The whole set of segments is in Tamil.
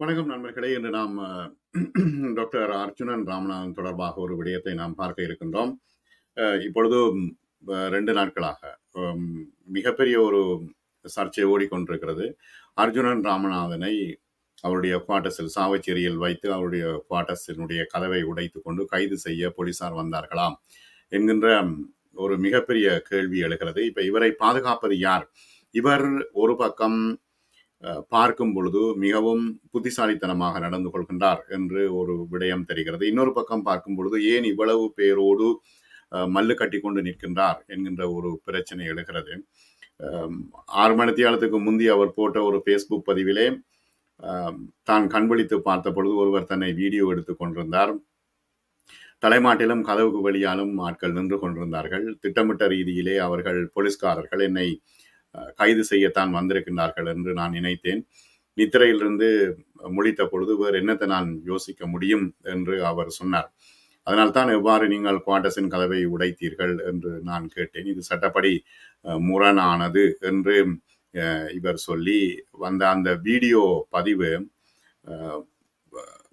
வணக்கம் நண்பர்களே. இன்று நாம் டாக்டர் அர்ஜுனன் ராமநாதன் தொடர்பாக ஒரு விடயத்தை நாம் பார்க்க இருக்கின்றோம். அஹ், இப்பொழுது ரெண்டு நாட்களாக மிகப்பெரிய ஒரு சர்ச்சை ஓடிக்கொண்டிருக்கிறது. அர்ஜுனன் ராமநாதனை அவருடைய குவார்டர்ஸில் சாவச்சேரியில் வைத்து அவருடைய குவார்டர்ஸினுடைய கதவை உடைத்து கொண்டு கைது செய்ய போலீசார் வந்தார்களாம் என்கின்ற ஒரு மிகப்பெரிய கேள்வி எழுகிறது. இப்ப இவரை பாதுகாப்பது யார்? இவர் ஒரு பக்கம் பார்க்கும் பொழுது மிகவும் புத்திசாலித்தனமாக நடந்து கொள்கின்றார் என்று ஒரு விடயம் தெரிகிறது. இன்னொரு பக்கம் பார்க்கும் பொழுது ஏன் இவ்வளவு பேரோடு மல்லு கட்டி கொண்டு நிற்கின்றார் என்கின்ற ஒரு பிரச்சனை எழுகிறது. ஆறு மணித்தியாலத்துக்கு முந்தி அவர் போட்ட ஒரு ஃபேஸ்புக் பதிவிலே தான் கண்விழித்து பார்த்த பொழுது ஒருவர் தன்னை வீடியோ எடுத்து கொண்டிருந்தார். தலைமாட்டிலும் கதவுக்கு வெளியாலும் ஆட்கள் நின்று கொண்டிருந்தார்கள். திட்டமிட்ட ரீதியிலே அவர்கள் போலீஸ்காரர்கள் என்னை கைது செய்யத்தான் வந்திருக்கின்றார்கள் என்று நான் நினைத்தேன். நித்திரையிலிருந்து முடித்த பொழுது வேறு என்னத்தை நான் யோசிக்க முடியும் என்று அவர் சொன்னார். அதனால்தான் எவ்வாறு நீங்கள் குவாட்டஸின் கதவை உடைத்தீர்கள் என்று நான் கேட்டேன். இது சட்டப்படி அஹ், முரணானது என்று இவர் சொல்லி வந்த அந்த வீடியோ பதிவு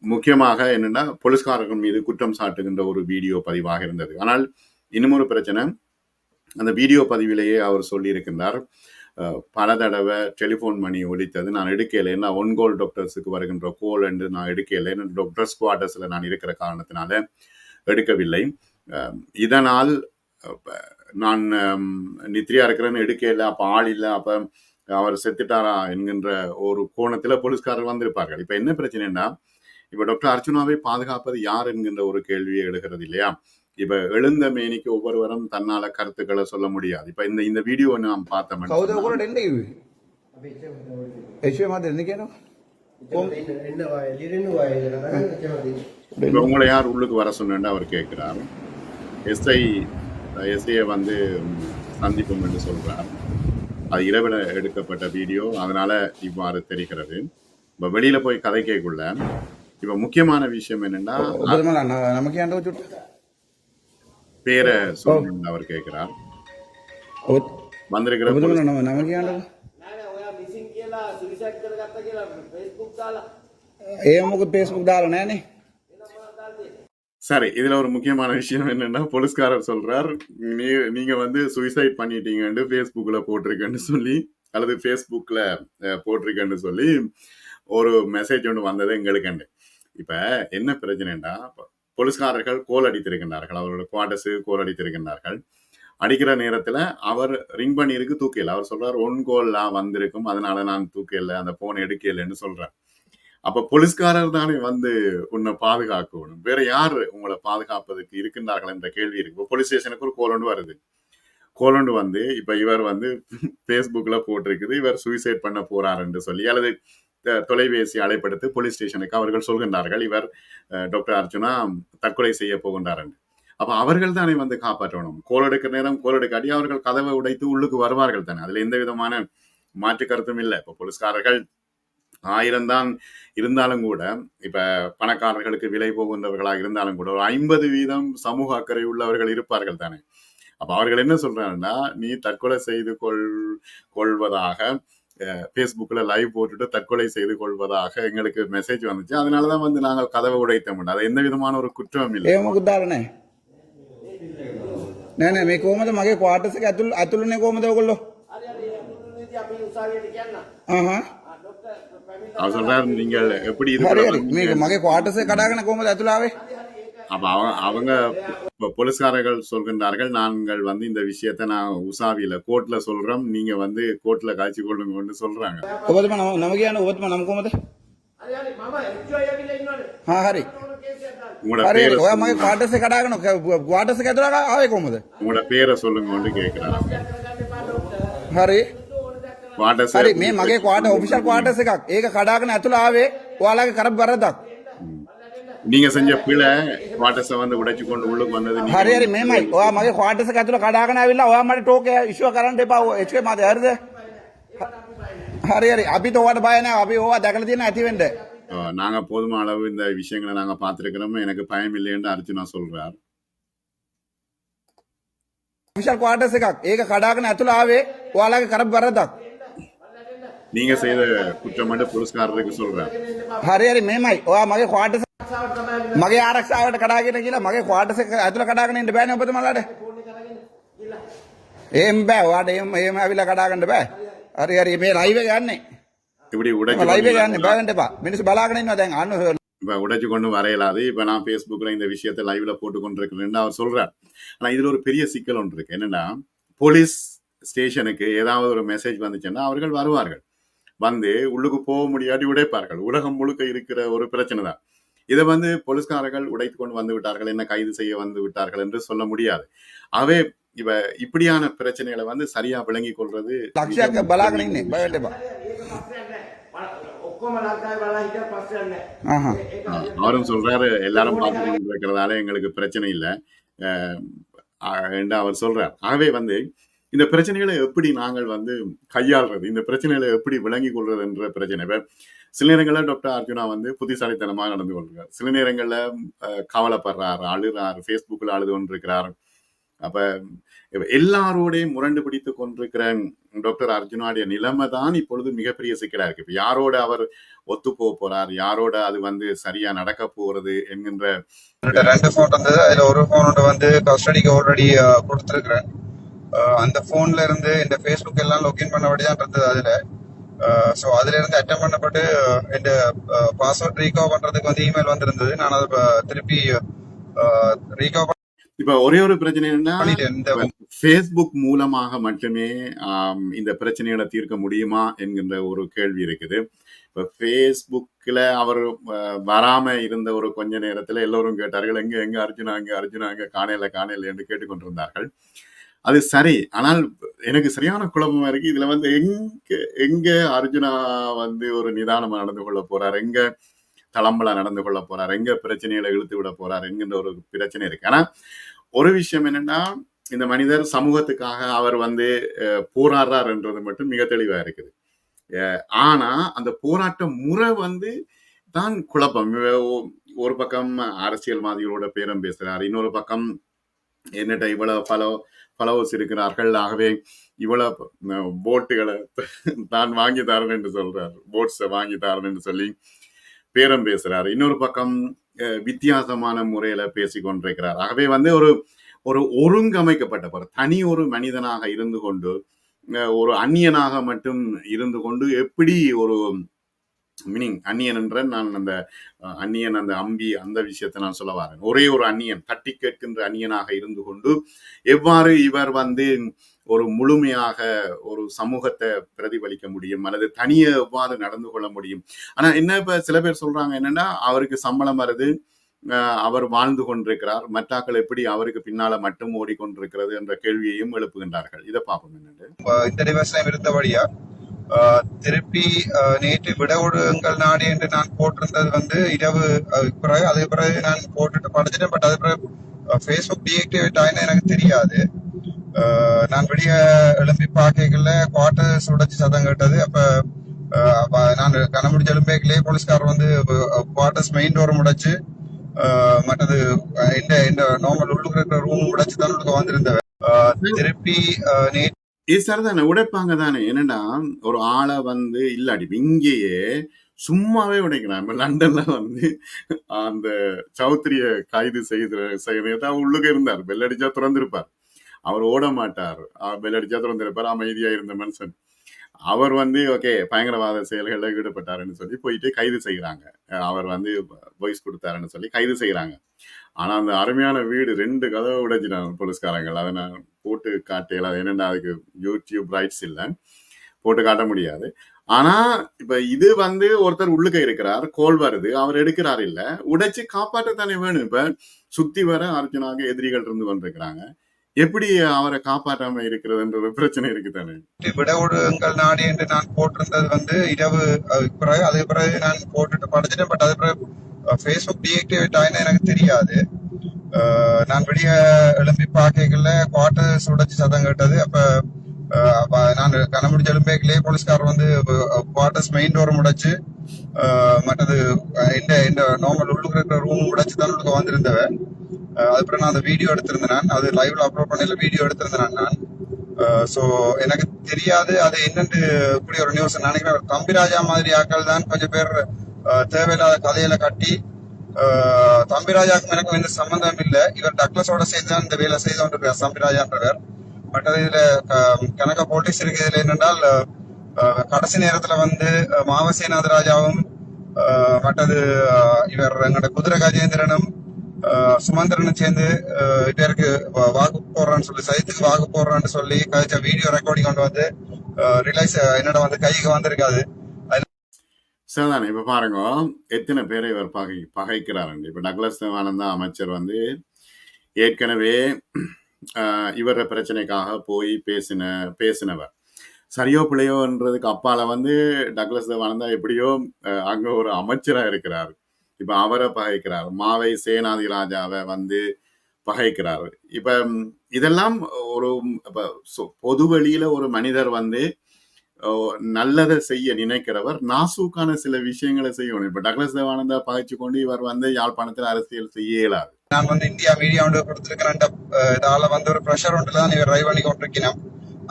முக்கியமாக என்னென்னா போலீஸ்காரர்கள் மீது குற்றம் சாட்டுகின்ற ஒரு வீடியோ பதிவாக இருந்தது. ஆனால் இன்னும் ஒரு பிரச்சனை அந்த வீடியோ பதிவிலேயே அவர் சொல்லியிருக்கின்றார் பல தடவை டெலிஃபோன் மணி ஒழித்தது நான் எடுக்கலை நான் ஒன் கோல் டாக்டர்ஸுக்கு வருகின்ற கோல் என்று நான் எடுக்கலை டாக்டர்ஸ் குவார்டர்ஸில் நான் இருக்கிற காரணத்தினால எடுக்கவில்லை. இதனால் நான் நித்ரியா இருக்கிறேன்னு எடுக்கலை அப்போ ஆள் இல்லை அப்போ அவர் செத்துட்டாரா என்கின்ற ஒரு கோணத்தில் போலீஸ்காரர்கள் வந்திருப்பார்கள். இப்போ என்ன பிரச்சனைன்னா இப்போ டாக்டர் அர்ச்சுனாவை பாதுகாப்பது யார் என்கின்ற ஒரு கேள்வியை எழுகிறது இல்லையா? இப்போ எழுந்த மேனிக்கு ஒவ்வொருவரும் தன்னால கருத்துக்களை சொல்ல முடியாது. இப்போ இந்த இந்த வீடியோ நாம் பார்த்தோம் உங்களை யார் உள்ளுக்கு வர சொன்னு அவர் கேட்கிறார். எஸ்ஐ எஸ்ஐயை வந்து சந்திப்போம் என்று சொல்றார். அது இரவில் எடுக்கப்பட்ட வீடியோ. அதனால இவ்வாறு தெரிகிறது. இப்போ வெளியில போய் கதை கேட்குள்ள இப்போ முக்கியமான விஷயம் என்னென்னா நமக்கு பேரை சொல்லணும்னு அவர் கேட்குறார். வந்திருக்கிற நமக்கு ஏ நமக்கு ஃபேஸ்புக் டாலனே சரி இதுல ஒரு முக்கியமான விஷயம் என்னன்னா போலீஸ்காரர் சொல்றார் நீ நீங்க வந்து சூசைட் பண்ணிட்டீங்கன்னு ஃபேஸ்புக்ல போட்டிருக்கேன்னு சொல்லி அல்லது ஃபேஸ்புக்ல போட்டிருக்கேன்னு சொல்லி ஒரு மெசேஜ் ஒன்று வந்தது எங்களுக்குண்டு. இப்ப என்ன பிரச்சனைன்னா போலீஸ்காரர்கள் கோல் அடித்திருக்கின்றார்கள். அவரோட குவார்டர்ஸ் கோல் அடித்திருக்கின்றார்கள். அடிக்கிற நேரத்தில் அவர் ரிங் பண்ணியிருக்கு தூக்கையில் அவர் சொல்றார் ஒன் கோல்லாம் வந்திருக்கும். அதனால நான் தூக்கையில் அந்த போன் எடுக்கலைன்னு சொல்றேன் அப்ப போலீஸ்காரர் தானே வந்து உன்னை பாதுகாக்கணும். வேற யார் உங்களை பாதுகாப்பதற்கு இருக்கின்றார்கள் என்ற கேள்வி இருக்கு. இப்போ போலீஸ் ஸ்டேஷனுக்கு ஒரு கோலண்டு வருது. கோலண்டு வந்து இப்ப இவர் வந்து ஃபேஸ்புக்ல போட்டிருக்குது. இவர் சூசைட் பண்ண போறார் என்று சொல்லி அல்லது தொலைபேசி அழைப்படுத்து போலீஸ் ஸ்டேஷனுக்கு அவர்கள் சொல்கின்றார்கள். இவர் டாக்டர் அர்ஜுனா தற்கொலை செய்ய போகின்றார் என்று. அப்ப அவர்கள் தானே வந்து காப்பாற்றணும். கோல் எடுக்கிற நேரம் கோல் எடுக்காட்டி அவர்கள் கதவை உடைத்து உள்ளுக்கு வருவார்கள் தானே. அதுல எந்த விதமான மாற்று கருத்தும் இல்லை. இப்ப போலீஸ்காரர்கள் ஆயிரம் தான் இருந்தாலும் கூட இப்ப பணக்காரர்களுக்கு விலை போகின்றவர்களாக இருந்தாலும் கூட ஒரு ஐம்பது வீதம் சமூக அக்கறை உள்ளவர்கள் இருப்பார்கள் தானே அப்ப அவர்கள் என்ன சொல்றாங்கன்னா நீ தற்கொலை செய்து கொள் கொள்வதாக ஃபேஸ்புக்கில் லைவ் போட்டுட்டு தற்கொலை செய்து கொள்வதாக எங்களுக்கு மெசேஜ் வந்துச்சு அதனாலதான் வந்து நாங்கள் கதவை உடைத்தோம் அது எந்த விதமான ஒரு குற்றம் இல்லை ඒ මොකද දාලා නැහැ. නෑ නෑ මේ කොහමද මගේ ක්වාටර්ස් එක ඇතුල් ඇතුළුනේ කොහමද ඔයගොල්ලෝ? හරි හරි මුළුනේදී අපි උසාවියට කියන්න ආහා. අවසරයන් நீங்கள் எப்படி இது பண்ணுவீங்க මේක මගේ குவார்ட்டர்ஸ் කඩාගෙන කොහමද ඇතුලාවේ அப்ப அவங்க போலீஸ்காரர்கள் சொல்கின்றார்கள் நாங்கள் வந்து இந்த விஷயத்த நான் உசாவியில கோர்ட்ல சொல்றோம். நீங்க வந்து கோர்ட்ல காட்சி கொள்ளுங்கன்னு சொல்றாங்க. ஒவ்வொருமா நமக்கு ஏன் ஒவ்வொருமா நமக்கு வந்து ಹಾ ಹರಿ உங்களோட குவார்ட்டர்ஸ் கடாகணும் குவார்ட்டர்ஸ் கேட்டுறாங்க ஆவே கோமுது. உங்களோட பேரை சொல்லுங்க ஒன்று கேட்கிறாங்க ஹரி. ක්වාටස් හරි මේ මගේ ක්වාට ඔෆිෂල් ක්වාටස් එකක්. ඒක කඩාගෙන ඇතුළ ආවේ ඔයාලගේ කරපු වරදක්. நீங்க செஞ்ச பிழை குவார்டர்ஸை வந்து உடைச்சு கொண்டு உள்ளுக்கு வந்தது ஹரி ஹரி மேமாய் ஓ மகே குவார்டர்ஸ் கத்துல கடாகனாவில்ல ஓ மாதிரி டோக்கே இஷ்யூ கரண்ட் இப்ப ஹெச்கே மாதிரி ஹருது ஹரி ஹரி அபி தோவாட பாயனா அபி ஓவா தகலத்தினா அதி வேண்ட நாங்க போதுமான அளவு இந்த விஷயங்களை நாங்க பார்த்திருக்கிறோம் எனக்கு பயம் இல்லைன்னு அர்ஜுனா சொல்றார் விஷால் குவார்டர்ஸ் ஏக கடாக்குன்னு அத்துல ஆவே ஓலாக கரப்பு வரதாக் நீங்க செய்த குற்றம் மட்டும் புரஸ்காரருக்கு சொல்றார் හරි හරි මෙමයි ඔයා මගේ ක්වාටස මගේ ආරක්ෂාවට කඩාගෙන කියලා මගේ ක්වාටස එක ඇතුළ කඩාගෙන ඉන්න බෑනේ ඔබතුමාලාට එහෙම බෑ ඔයාට එහෙම එහෙම ඇවිල්ලා කඩාගන්න බෑ හරි හරි මේ ලයිව් එක යන්නේ இப்படி உடைச்சு ලයිව් එක கொண்டு යන්නේ බෑවෙන්න එපා මිනිස්සු බලාගෙන ඉන්නවා දැන් අන්න இப்ப உடைச்சு கொண்டு வரையலாது இப்ப நான் Facebookல இந்த விஷயத்தை லைவ்ல போட்டு கொண்டிருக்கிறேன் அவர் சொல்றார் ஆனா இதுல ஒரு பெரிய சிக்கல் ஒன்று இருக்கு என்னன்னா போலீஸ் ஸ்டேஷனுக்கு ஏதாவது ஒரு மெசேஜ் வந்துச்சுன்னா அவர்கள் வருவார்கள் வந்து உள்ளுக்கு போக முடியாட்டி உடைப்பார்கள். உலகம் முழுக்க இருக்கிற ஒரு பிரச்சனை தான் இதை வந்து போலீஸ்காரர்கள் உடைத்து கொண்டு வந்து விட்டார்கள். என்ன கைது செய்ய வந்து விட்டார்கள் என்று சொல்ல முடியாது. அவே இவ இப்படியான பிரச்சனைகளை வந்து சரியா விளங்கிக் கொள்றது அவரும் சொல்றாரு. எல்லாரும் பார்த்து எங்களுக்கு பிரச்சனை இல்லை. என்று அவர் சொல்றார். ஆகவே வந்து இந்த பிரச்சனைகளை எப்படி நாங்கள் வந்து கையாள்றது? இந்த பிரச்சனைகளை எப்படி விளங்கி கொள்றதுன்ற பிரச்சனை. சில நேரங்களில் டாக்டர் அர்ஜுனா வந்து புத்திசாலித்தனமாக நடந்து கொள்கிறார் சில நேரங்களில் அஹ், கவலைப்படுறார் அழுறார் ஃபேஸ்புக்கில் அழுது கொண்டிருக்கிறார். அப்ப எல்லாரோடையும் முரண்டு பிடித்து கொண்டிருக்கிற டாக்டர் அர்ஜுனாடைய நிலைமை தான் இப்பொழுது மிகப்பெரிய சிக்கலா இருக்கு. இப்போ யாரோட அவர் ஒத்து போக போறார்? யாரோட அது வந்து சரியா நடக்க போறது என்கின்ற ரெண்டு ஃபோன் இருந்தது அதுல ஒரு ஃபோனோட வந்து கஸ்டடிக்கு ஆல்ரெடி கொடுத்துருக்குறேன். அந்த ஃபோன்ல இருந்து இந்த ஃபேஸ்புக் எல்லாம் லாகின் பண்ணபடி தான் இருந்தது அதுல ஸோ அதுல இருந்து அட்டன் பண்ணப்பட்டு இந்த பாஸ்வேர்ட் ரீகவர் பண்றதுக்கு வந்து இமெயில் வந்திருந்தது. நான் அதை திருப்பி ரீகவர் இப்ப ஒரே ஒரு பிரச்சனை என்னன்னா ஃபேஸ்புக் மூலமாக மட்டுமே இந்த பிரச்சனைகளை தீர்க்க முடியுமா என்கின்ற ஒரு கேள்வி இருக்குது. இப்ப ஃபேஸ்புக்கில் அவர் அஹ், வராம இருந்த ஒரு கொஞ்ச நேரத்துல எல்லோரும் கேட்டார்கள் எங்க எங்க அர்ஜுனா எங்க அர்ஜுனா எங்க காணையில காணையில என்று கேட்டுக்கொண்டிருந்தார்கள். அது சரி. ஆனால் எனக்கு சரியான குழப்பமா இருக்கு. இதுல வந்து எங்க எங்க அர்ஜுனா வந்து ஒரு நிதானமா நடந்து கொள்ள போறார்? எங்க தளம்பலா நடந்து கொள்ள போறார்? எங்க பிரச்சனைகளை இழுத்து விட போறார்? என்கின்ற ஒரு பிரச்சனை இருக்கு. ஆனா ஒரு விஷயம் என்னன்னா இந்த மனிதர் சமூகத்துக்காக அவர் வந்து போராடுறார் என்றது மட்டும் மிக தெளிவா இருக்குது. ஆனா அந்த போராட்ட முறை வந்து தான் குழப்பம். ஒரு பக்கம் அரசியல்வாதிகளோட பேரம் பேசுறார். இன்னொரு பக்கம் என்னட்ட இவ்வளவு பல ஃபாலோவர்ஸ் இருக்கிறார்கள் ஆகவே இவ்வளவு போட்டுகளை தான் வாங்கி தரேன் என்று சொல்றார். போட்ஸை வாங்கி தரேன் என்று சொல்லி பேரம் பேசுறாரு. இன்னொரு பக்கம் வித்தியாசமான முறையில பேசிக் கொண்டிருக்கிறார். ஆகவே வந்து ஒரு ஒரு ஒருங்கமைக்கப்பட்ட ஒரு தனி ஒரு மனிதனாக இருந்து கொண்டு ஒரு அந்நியனாக மட்டும் இருந்து கொண்டு எப்படி ஒரு மீனிங் அந்நியன் என்ற நான் அந்த அந்நியன் அந்த அம்பி அந்த விஷயத்தை நான் சொல்ல வரேன். ஒரே ஒரு அந்நியன் தட்டி கேட்கின்ற அந்நியனாக இருந்து கொண்டு எவ்வாறு இவர் வந்து ஒரு முழுமையாக ஒரு சமூகத்தை பிரதிபலிக்க முடியும்? அல்லது தனியே எவ்வாறு நடந்து கொள்ள முடியும்? ஆனா என்ன இப்ப சில பேர் சொல்றாங்க என்னன்னா அவருக்கு சம்பளம் வருது அஹ் அவர் வாழ்ந்து கொண்டிருக்கிறார். மற்றாக்கள் எப்படி அவருக்கு பின்னால மட்டும் ஓடிக்கொண்டிருக்கிறது என்ற கேள்வியையும் எழுப்புகின்றார்கள். இதை பார்ப்போம் என்னண்டு இந்த விவசாயம் இருந்தபடியா திருப்பி ஆஹ் நேற்று விடவுடுங்கள் நாடு என்று நான் போட்டிருந்தது வந்து இரவு பிறகு அதுக்கு பிறகு நான் போட்டுட்டு படிச்சிட்டேன். பட் அது பிறகு ஃபேஸ்புக் டீஆக்டிவேட் ஆயினா எனக்கு தெரியாது. ஆஹ் நான் வெளிய எழுப்பி பார்க்கல குவார்டர்ஸ் உடைச்சு சதம் கேட்டது. அப்ப நான் கண்ண முடிஞ்ச எழும்பேக்கிலே போலீஸ்காரர் வந்து குவார்டர்ஸ் மெயின் டோர் உடைச்சு மற்றது இந்த இந்த நார்மல் உள்ளுக்கு இருக்கிற ரூம் முடைச்சு தான் உள்ளுக்கு வந்திருந்தவன் திருப்பி நேற்று இது உடைப்பாங்க தானே. என்னன்னா ஒரு ஆளை வந்து இல்லாடி இங்கேயே சும்மாவே உடைக்கிறான். இப்ப லண்டன்ல வந்து அந்த சௌத்ரிய கைது செய்து செய்யறது அவர் உள்ளுக்க இருந்தார். பெல்லடிச்சா திறந்திருப்பார். அவர் ஓட மாட்டார். பெல்லடிச்சா திறந்திருப்பார். அமைதியா இருந்த மனுஷன். அவர் வந்து ஓகே பயங்கரவாத செயல்களில் ஈடுபட்டாருன்னு சொல்லி போயிட்டு கைது செய்கிறாங்க அவர் வந்து வாய்ஸ் கொடுத்தாருன்னு சொல்லி கைது செய்கிறாங்க ஆனா அந்த அருமையான வீடு ரெண்டு கதவை உடைச்சிட்டாங்க போலீஸ்காரங்கள். அதை நான் போட்டு காட்டல அது என்னன்னா அதுக்கு யூடியூப் ரைட்ஸ் இல்லை. போட்டு காட்ட முடியாது. ஆனா இப்ப இது வந்து ஒருத்தர் உள்ளுக்க இருக்கிறார் கோல் வருது அவர் எடுக்கிறார் இல்ல. உடைச்சு காப்பாற்றத்தானே வேணும். இப்ப சுத்தி வர அர்ஜுனாக எதிரிகள் இருந்து வந்திருக்கிறாங்க எப்படி அவரை காப்பாற்றாம இருக்கிறதுன்ற பிரச்சனை இருக்கு தானே. விடவுடுங்கள் நாடு என்று நான் போட்டிருந்தது வந்து இரவு பிறகு அதுக்கு பிறகு நான் போட்டுட்டு படிச்சிட்டேன் பட் அது பிறகு ஃபேஸ்புக் டீஆக்டிவேட் ஆயினா எனக்கு தெரியாது. நான் வெளிய எழும்பி பார்க்கல குவார்டர்ஸ் உடைச்சு சதம் கேட்டது. அப்ப நான் கண்ண முடிஞ்ச எழும்பேக்கிலே போலீஸ்காரர் வந்து குவார்டர்ஸ் மெயின் டோர் முடைச்சு மற்றது இந்த இந்த நார்மல் உள்ளுக்கு இருக்கிற ரூம் முடைச்சு தான் உள்ளுக்கு வந்திருந்தவன். அதுக்கப்புறம் நான் அந்த வீடியோ எடுத்திருந்தேன் நான். அது லைவ்ல அப்லோட் பண்ணல வீடியோ எடுத்திருந்தேன் நான் ஸோ எனக்கு தெரியாது அது என்னென்று இப்படி ஒரு நியூஸ் நினைக்கிறேன் தம்பிராஜா மாதிரி ஆட்கள் தான் கொஞ்சம் பேர் தேவையில்லாத கதையில கட்டி தம்பிராஜாக்கும் எனக்கும் எந்த சம்பந்தம் இல்லை. இவர் டக்ளஸோட சேர்ந்து தான் இந்த வேலை செய்து கொண்டிருக்கிறார் தம்பிராஜான்றவர். மற்றது இதுல அஹ், கனக போலீஸ் இருக்கு இதுல என்னென்றால் கடைசி நேரத்துல வந்து மாவசேநாதராஜாவும் ராஜாவும் மற்றது இவர் எங்களோட குதிரை கஜேந்திரனும் சுமந்திரனும் சேர்ந்து இவருக்கு வாக்கு போடுறான்னு சொல்லி சைத்துக்கு வாக்கு போடுறான்னு சொல்லி கழிச்ச வீடியோ ரெக்கார்டிங் கொண்டு வந்து ரிலைஸ் என்னோட வந்து கைக்கு வந்திருக்காது. சரிதானே இப்போ பாருங்க. எத்தனை பேரை இவர் பகை பகைக்கிறாருண்டு இப்போ டக்ளஸ் தேவானந்தா அமைச்சர் வந்து ஏற்கனவே இவர பிரச்சனைக்காக போய் பேசின பேசினவர். சரியோ பிள்ளையோன்றதுக்கு அப்பால வந்து டக்ளஸ் தேவானந்தா எப்படியோ அங்கே ஒரு அமைச்சராக இருக்கிறார். இப்போ அவரை பகைக்கிறார். மாவை சேனாதி ராஜாவை வந்து பகைக்கிறார். இப்போ இதெல்லாம் ஒரு இப்போ சொ- பொது வெளியில ஒரு மனிதர் வந்து நல்லதை செய்ய நினைக்கிறவர் நாசூக்கான சில விஷயங்களை செய்யணும். இப்ப டக்ளஸ் தேவானந்தா பகைச்சு கொண்டு இவர் வந்து யாழ்ப்பாணத்தில் அரசியல் செய்ய இயலாது. நான் வந்து இந்தியா மீடியா ஒன்று கொடுத்துருக்கிறேன். இதால வந்து ஒரு ப்ரெஷர் ஒன்று தான் இவர் ட்ரைவ் பண்ணி கொண்டிருக்கிறேன்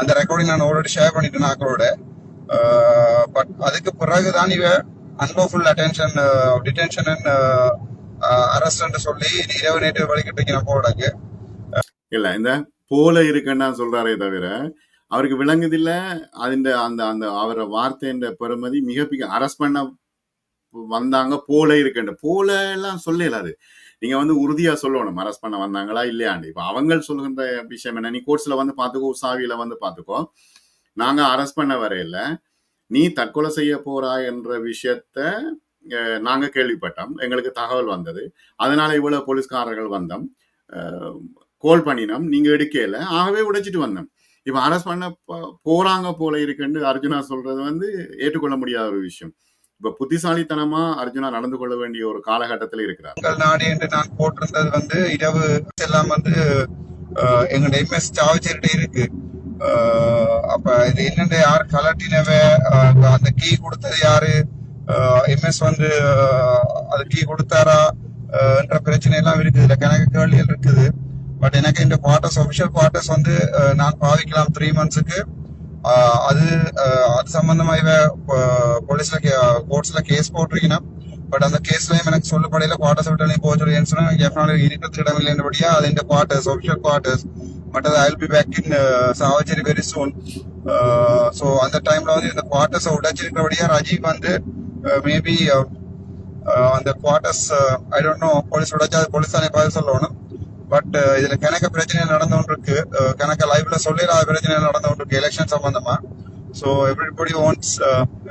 அந்த ரெக்கார்டிங் நான் ஆல்ரெடி ஷேர் பண்ணிட்டேன் ஆக்களோட பட் அதுக்கு பிறகுதான் இவ unlawful attention detention and arrest சொல்லி இரவு நேற்று வழிகிட்டு இருக்கிற போடாக்கு இல்ல இந்த போல இருக்குன்னு தான் சொல்றாரே தவிர அவருக்கு விளங்குதில்ல. அதிண்ட அந்த அந்த அவரை வார்த்தைன்ற பெருமதி மிகப்பிக அரஸ்ட் பண்ண வந்தாங்க போல இருக்கின்ற. போல எல்லாம் சொல்லலாது நீங்க வந்து உறுதியா சொல்லணும். அரஸ்ட் பண்ண வந்தாங்களா இல்லையாண்டு. இப்ப அவங்க சொல்லுகின்ற விஷயம் என்ன? நீ கோர்ட்ஸ்ல வந்து பாத்துக்கோ உசாவியில வந்து பாத்துக்கோ. நாங்க அரஸ்ட் பண்ண வரையில நீ தற்கொலை செய்ய போறா என்ற விஷயத்த நாங்க கேள்விப்பட்டோம். எங்களுக்கு தகவல் வந்தது. அதனால இவ்வளவு போலீஸ்காரர்கள் வந்தோம். கோல் பண்ணினோம். நீங்க எடுக்கல. ஆகவே உடைச்சிட்டு வந்தோம். இவன் அரெஸ்ட் பண்ண போறாங்க போல இருக்குன்னு அர்ஜுனா சொல்றது வந்து ஏற்றுக்கொள்ள முடியாத ஒரு விஷயம். இப்ப புத்திசாலித்தனமா அர்ஜுனா நடந்து கொள்ள வேண்டிய ஒரு காலகட்டத்தில் இருக்கிறார். நாடு என்று நான் போட்டிருந்தது வந்து இரவு எல்லாம் வந்து எங்க எங்களோட எம்எஸ் சாவச்சேரிட்ட இருக்கு. அப்ப இது என்னென்ன யார் கலட்டினவ அந்த கீ கொடுத்தது யாரு? எம்எஸ் வந்து அது கீ கொடுத்தாரா? என்ற பிரச்சனை எல்லாம் இருக்குது. இதுல கணக்கு கேள்விகள் இருக்குது. பட் எனக்கு இந்த குவார்டர்ஸ் ஒபிஷியல் குவார்டர்ஸ் வந்து நான் பாவிக்கலாம் த்ரீ மந்த்ஸுக்கு அது அது சம்பந்தமா இவ போலீஸ்ல கோர்ட்ஸ்ல கேஸ் போட்டிருக்கீங்கன்னா பட் அந்த கேஸ்லயும் எனக்கு சொல்லப்படையில குவார்டர்ஸ் விட்டு போக சொல்லி சொன்னா எனக்கு இருக்கிறது இடம் இல்லைன்றபடியா அது இந்த குவார்டர்ஸ் ஒபிஷியல் குவார்டர்ஸ் பட் அது I'll be back in Chavakachcheri very soon so அந்த டைம்ல வந்து இந்த குவார்டர்ஸ் உடைச்சிருக்கிறபடியா ரஜீவ் வந்து மேபி அந்த quarters I don't know police உடைச்சா அது போலீஸ் தானே பதில் சொல்லணும். பட் uh, இதுல கணக்க பிரச்சனை நடந்து இருக்கு uh, கணக்க லைவ்ல சொல்லிடாத பிரச்சனை நடந்து இருக்கு எலெக்ஷன் சம்பந்தமா. So everybody wants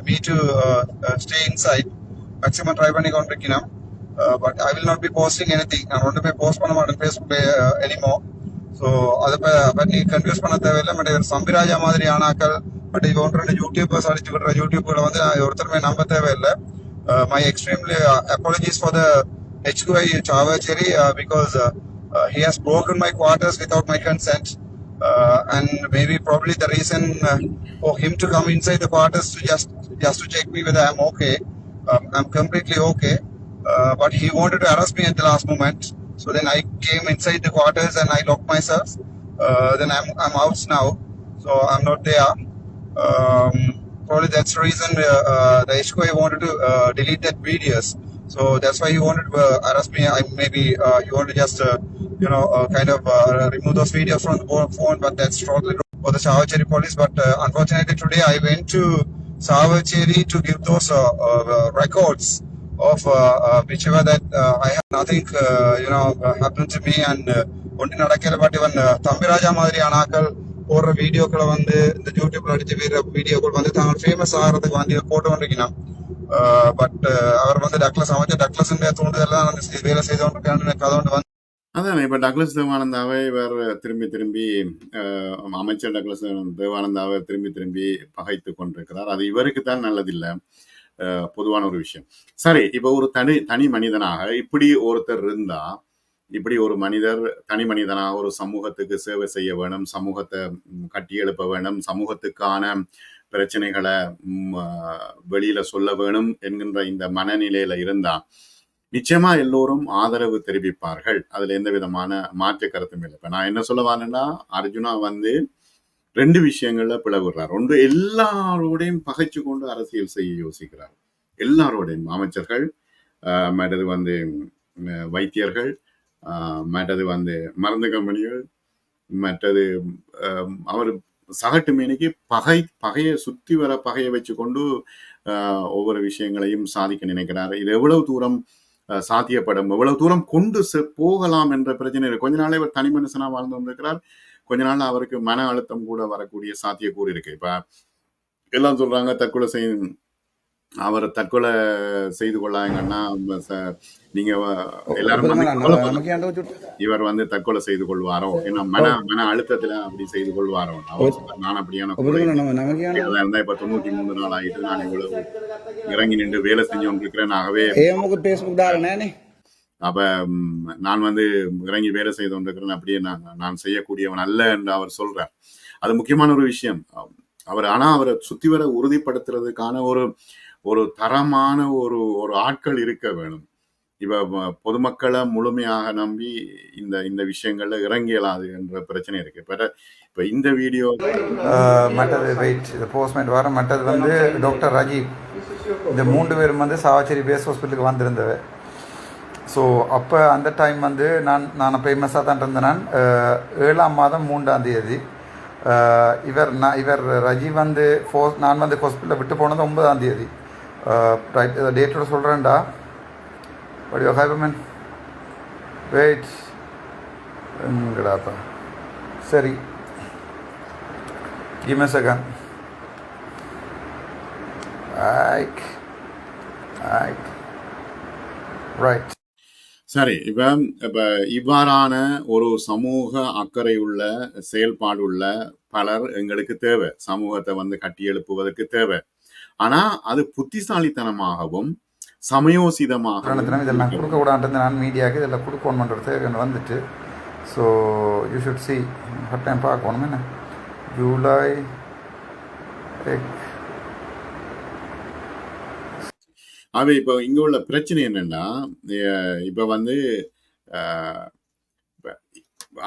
me to stay inside maximum try பண்ணி கொண்டிருக்கிறேன் but I will not be posting anything நான் ஒன்றுமே போஸ்ட் பண்ண மாட்டேன் ஃபேஸ்புக்ல எனிமோ ஸோ அதை பற்றி கன்ஃபியூஸ் பண்ண தேவையில்லை. பட் இவர் சம்பிராஜா மாதிரி ஆனாக்கள். பட் இவ ஒன்று ரெண்டு யூடியூபர்ஸ் அடிச்சு விடுற யூடியூப்ல வந்து நான் ஒருத்தருமே நம்ப தேவையில்லை. My extremely apologies for the HQI Chavakachcheri because uh, he has broken my quarters without my consent. Uh, and maybe probably the reason uh, for him to come inside the quarters to just just to check me whether I'm okay. Um, I'm completely okay. Uh, but he wanted to arrest me at the last moment. So then I came inside the quarters and I locked myself. Uh, then I'm I'm out now. So I'm not there. Um, probably that's the reason uh, uh, the HQI wanted to uh, delete that videos. So that's why he wanted to uh, arrest me. I maybe uh, he wanted to just uh, you know uh, kind of uh, remove those videos from the bo- phone, but that's totally wrong for the Savacheri police. But uh, unfortunately today I went to Savacheri to give those uh, uh, records of uh, uh, whichever that uh, I have nothing uh, you know uh, happened to me and uh, ஒன்று நடக்கல பட் இவன் தம்பிராஜா மாதிரியான ஆட்கள் போடுற வீடியோக்களை வந்து இந்த யூடியூப்ல அடிச்சு வீர வீடியோக்கள் வந்து தாங்கள் ஃபேமஸ் ஆகிறதுக்கு வந்து போட்டு கொண்டிருக்கணும் பட் அவர் வந்து டக்ளஸ் அமைச்சர் டக்ளஸ் தூண்டுதல் தான் வந்து வேலை செய்து கொண்டிருக்கான்னு கதை ஒன்று வந்து அதான் இப்ப டக்ளஸ் தேவானந்தாவை இவர் திரும்பி திரும்பி அஹ், அமைச்சர் டக்ளஸ் தேவானந்தாவை திரும்பி திரும்பி பகைத்து கொண்டிருக்கிறார். அது இவருக்கு தான் நல்லதில்லை. அஹ், பொதுவான ஒரு விஷயம். சரி இப்ப ஒரு தனி தனி மனிதனாக இப்படி ஒருத்தர் இருந்தா இப்படி ஒரு மனிதர் தனி மனிதனாக ஒரு சமூகத்துக்கு சேவை செய்ய வேணும் சமூகத்தை ம், கட்டி எழுப்ப வேணும் சமூகத்துக்கான பிரச்சனைகளை ம், வெளியில சொல்ல வேணும் என்கின்ற இந்த மனநிலையில இருந்தா நிச்சயமா எல்லோரும் ஆதரவு தெரிவிப்பார்கள். அதுல எந்த விதமான மாற்று கருத்தும் இல்லை. இப்ப நான் என்ன சொல்ல வரேன்னா அர்ஜுனா வந்து ரெண்டு விஷயங்கள்ல பிளவுறார். ஒன்று எல்லாரோடையும் பகைச்சு கொண்டு அரசியல் செய்ய யோசிக்கிறார். எல்லாரோடையும். அமைச்சர்கள் மற்றது வந்து வைத்தியர்கள் மற்றது வந்து மருந்து கம்பெனிகள் மற்றது அவர் சகட்டு மீனுக்கு பகை பகையை சுத்தி வர பகையை வச்சு கொண்டு ஒவ்வொரு விஷயங்களையும் சாதிக்க நினைக்கிறார். இது எவ்வளவு தூரம் சாத்தியப்படும். இவ்வளவு தூரம் கொண்டு செ- போகலாம் என்ற பிரச்சனை இருக்கு கொஞ்ச நாளே இவர் தனி மனுஷனா வாழ்ந்து வந்திருக்கிறார். கொஞ்ச நாள் அவருக்கு மன அழுத்தம் கூட வரக்கூடிய சாத்தியக்கூறு இருக்கு. இப்ப எல்லாம் சொல்றாங்க தற்கொலை செய் அவர் தற்கொலை செய்து கொள்ளாங்கன்னா நீங்க எல்லாரும் இவர் வந்து தற்கொலை செய்து கொள்வாரோ? ஏன்னா மன மன அழுத்தத்துல அப்படி செய்து கொள்வாரோ? நான் அப்படியான இப்ப தொண்ணூத்தி மூணு நாள் ஆயிட்டு நான் இவ்வளவு இறங்கி நின்று வேலை செஞ்சு கொண்டிருக்கிறேன் ஆகவே அப்ப நான் வந்து இறங்கி வேலை செய்து கொண்டிருக்கிறேன். அப்படியே நான் நான் செய்யக்கூடியவன் அல்ல என்று அவர் சொல்றார். அது முக்கியமான ஒரு விஷயம். அவர் ஆனா அவரை சுத்தி வர உறுதிப்படுத்துறதுக்கான ஒரு ஒரு தரமான ஒரு ஒரு ஆட்கள் இருக்க வேணும். இவ பொதுமக்களை முழுமையாக நம்பி இந்த இந்த விஷயங்கள்ல இறங்கியலாது என்ற பிரச்சனை இருக்கு. இப்ப இந்த வீடியோ மற்றது வெயிட் போஸ்ட்மேன் வர மற்றது வந்து டாக்டர் ராஜீவ் இந்த மூன்று பேரும் வந்து சாவச்சேரி பேஸ் ஹாஸ்பிட்டலுக்கு வந்திருந்தவ. ஸோ அப்போ அந்த டைம் வந்து நான் நான் ஃபேமஸாக தான் இருந்தேன் நான். ஏழாம் மாதம் மூன்றாம் தேதி. இவர் நான் இவர் ரஜீவ் வந்து ஃபோஸ் நான் வந்து ஹாஸ்பிட்டலில் விட்டு போனது ஒன்பதாம் தேதி. டேட்டோட சொல்கிறேன்டா வடிவா ஹைபமேன் வெயிட் எங்கடாப்பா சரி Give me a second. Ike. Ike. Right. சரி இப்போ இப்போ இவ்வாறான ஒரு சமூக அக்கறை உள்ள செயல்பாடு உள்ள பலர் எங்களுக்கு தேவை சமூகத்தை வந்து கட்டி எழுப்புவதற்கு தேவை ஆனால் அது புத்திசாலித்தனமாகவும் சமயோசிதமாகவும் காரணத்தினால இதில் நான் கொடுக்கக்கூடாது நான் மீடியாவுக்கு இதில் கொடுக்கணுன்றது எனக்கு வந்துட்டு. So you should see what time பார்க்கணும் என்ன? ஜூலை ஆகவே இப்போ இங்க உள்ள பிரச்சனை என்னன்னா இப்ப வந்து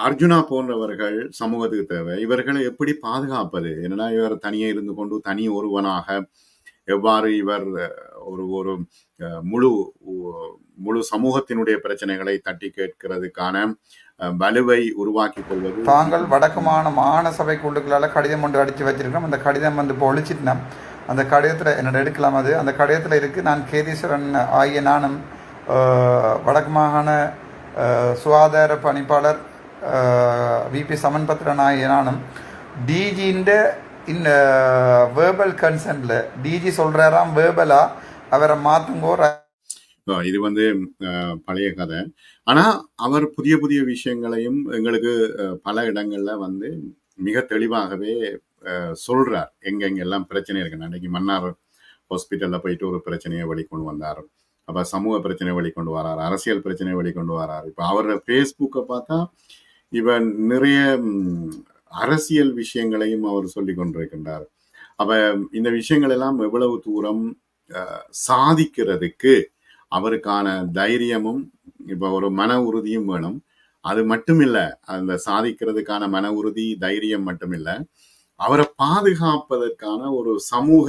அர்ஜுனா போன்றவர்கள் சமூகத்துக்கு தேவை. இவர்களை எப்படி பாதுகாப்பது? என்னன்னா இவர் தனியே இருந்து கொண்டு தனி ஒருவனாக எவ்வாறு இவர் ஒரு ஒரு முழு முழு சமூகத்தினுடைய பிரச்சனைகளை தட்டி கேட்கிறதுக்கான வலுவை உருவாக்கி கொள்வது. தாங்கள் வடக்குமான மாகாண சபைக்குள்ளுக்களால் கடிதம் ஒன்று அடித்து வச்சிருக்கோம் அந்த கடிதம் வந்து இப்போ ஒழிச்சிட்டேன் அந்த கடிதத்தில் என்னோட எடுக்கலாம் அது. அந்த கடிதத்தில் இருக்குது நான் கேதீஸ்வரன் ஆகிய நானும் வடக்கு மாகாண சுகாதார பணிப்பாளர் விபி சமன்பத்ரன் ஆகிய நானும் டிஜின்ற இந்த வேர்பல் கன்சென்ட்ல டிஜி சொல்றாராம் வேர்பலாக அவரை மாத்துங்கோ இது வந்து பழைய கதை. ஆனா அவர் புதிய புதிய விஷயங்களையும் எங்களுக்கு பல இடங்கள்ல வந்து மிக தெளிவாகவே சொல்றார். எங்க எல்லாம் பிரச்சனை இருக்கு. அன்னைக்கு மன்னார் ஹாஸ்பிட்டல்ல போயிட்டு ஒரு பிரச்சனையை வெளிக்கொண்டு வந்தார். அப்ப சமூக பிரச்சனை வெளிக்கொண்டு வரார் அரசியல் பிரச்சனை வெளிக்கொண்டு வரார். இப்ப அவரோட ஃபேஸ்புக்கை பார்த்தா இவன் நிறைய அரசியல் விஷயங்களையும் அவர் சொல்லி கொண்டிருக்கின்றார். அப்ப இந்த விஷயங்கள் எல்லாம் எவ்வளவு தூரம் சாதிக்கிறதுக்கு அவருக்கான தைரியமும் இப்ப ஒரு மன உறுதியும் வேணும். அது மட்டும் இல்லை அந்த சாதிக்கிறதுக்கான மன உறுதி தைரியம் மட்டும் இல்லை அவரை பாதுகாப்பதற்கான ஒரு சமூக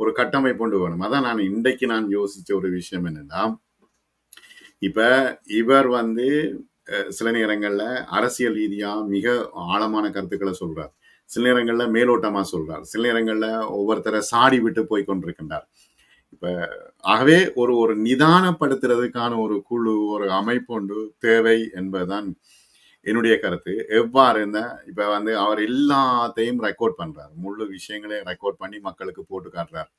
ஒரு கட்டமைப்பு கொண்டு வேணும். அதான் நான் இன்றைக்கு நான் யோசிச்ச ஒரு விஷயம் என்னன்னா இப்ப இவர் வந்து சில நேரங்கள்ல அரசியல் ரீதியா மிக ஆழமான கருத்துக்களை சொல்றார். சில நேரங்கள்ல மேலோட்டமா சொல்றார். சில நேரங்கள்ல ஒவ்வொருத்தரை சாடி விட்டு போய் கொண்டிருக்கின்றார். இப்ப ஆகவே ஒரு ஒரு நிதானப்படுத்துறதுக்கான ஒரு குழு ஒரு அமைப்பு ஒன்று தேவை என்பதுதான் என்னுடைய கருத்து. எவ்வாறு இந்த இப்ப வந்து அவர் எல்லாத்தையும் ரெக்கார்ட் பண்றார். முழு விஷயங்களையும் ரெக்கார்ட் பண்ணி மக்களுக்கு போட்டு காட்டுறார்.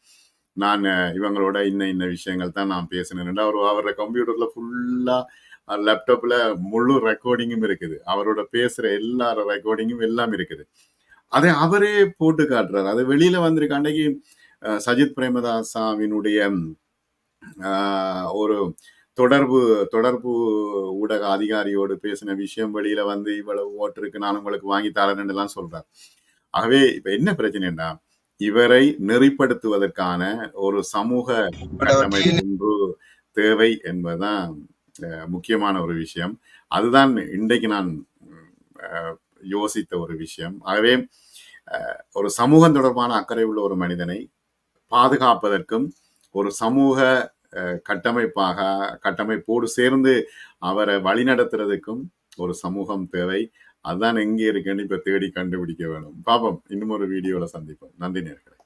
நான் இவங்களோட இன்ன இன்ன விஷயங்கள் தான் நான் பேசினேன். அவர் அவரோட கம்ப்யூட்டர்ல ஃபுல்லா லேப்டாப்ல முழு ரெக்கார்டிங்கும் இருக்குது. அவரோட பேசுற எல்லா ரெக்கார்டிங்கும் எல்லாம் இருக்குது. அதை அவரே போட்டு காட்டுறாரு. அது வெளியில வந்திருக்க. சஜித் பிரேமதாசாவினுடைய ஒரு தொடர்பு தொடர்பு ஊடக அதிகாரியோடு பேசின விஷயம் வெளியில வந்து இவ்வளவு ஓட்டு இருக்கு நான் உங்களுக்கு வாங்கி தரேன்னு எல்லாம் சொல்றார். ஆகவே இப்ப என்ன பிரச்சனைன்னா இவரை நெறிப்படுத்துவதற்கான ஒரு சமூக ஒன்று தேவை என்பதுதான் முக்கியமான ஒரு விஷயம். அதுதான் இன்றைக்கு நான் யோசித்த ஒரு விஷயம். ஆகவே அஹ், ஒரு சமூகம் தொடர்பான அக்கறை உள்ள ஒரு மனிதனை பாதுகாப்பதற்கும் ஒரு சமூக கட்டமைப்பாக கட்டமைப்போடு சேர்ந்து அவரை வழிநடத்துறதுக்கும் ஒரு சமூகம் தேவை. அதான் எங்கே இருக்குன்னு இப்போ தேடி கண்டுபிடிக்க வேணும். பாப்போம். இன்னும் ஒரு வீடியோவில் சந்திப்போம். நன்றி நேர்களை.